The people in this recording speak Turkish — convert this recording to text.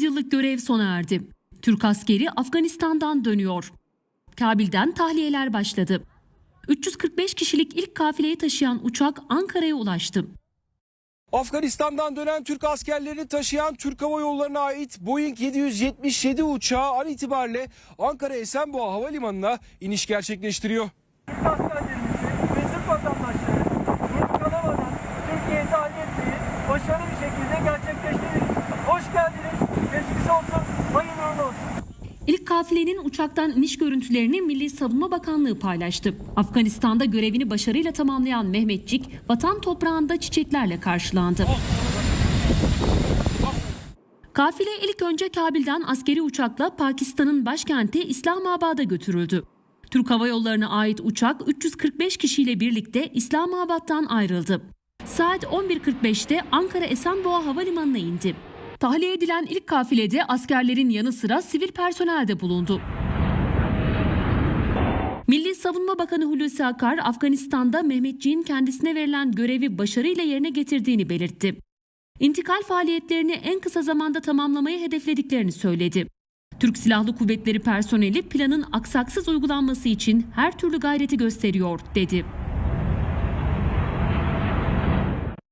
yıllık görev sona erdi. Türk askeri Afganistan'dan dönüyor. Kabil'den tahliyeler başladı. 345 kişilik ilk kafileyi taşıyan uçak Ankara'ya ulaştı. Afganistan'dan dönen Türk askerlerini taşıyan Türk Hava Yolları'na ait Boeing 777 uçağı an itibariyle Ankara Esenboğa Havalimanı'na iniş gerçekleştiriyor. Türk askerlerimizi ve Türk vatandaşları yurt kalamadan Türkiye'ye tahliye etmeyi başarılı bir şekilde gerçekleştirdik. Hoş geldiniz. İlk kafilenin uçaktan iniş görüntülerini Milli Savunma Bakanlığı paylaştı. Afganistan'da görevini başarıyla tamamlayan Mehmetçik, vatan toprağında çiçeklerle karşılandı. Kafile ilk önce Kabil'den askeri uçakla Pakistan'ın başkenti İslamabad'a götürüldü. Türk Hava Yolları'na ait uçak 345 kişiyle birlikte İslamabad'dan ayrıldı. Saat 11.45'te Ankara Esenboğa Havalimanı'na indi. Tahliye edilen ilk kafilede askerlerin yanı sıra sivil personel de bulundu. Milli Savunma Bakanı Hulusi Akar, Afganistan'da Mehmetçiğin kendisine verilen görevi başarıyla yerine getirdiğini belirtti. İntikal faaliyetlerini en kısa zamanda tamamlamayı hedeflediklerini söyledi. Türk Silahlı Kuvvetleri personeli planın aksaksız uygulanması için her türlü gayreti gösteriyor, dedi.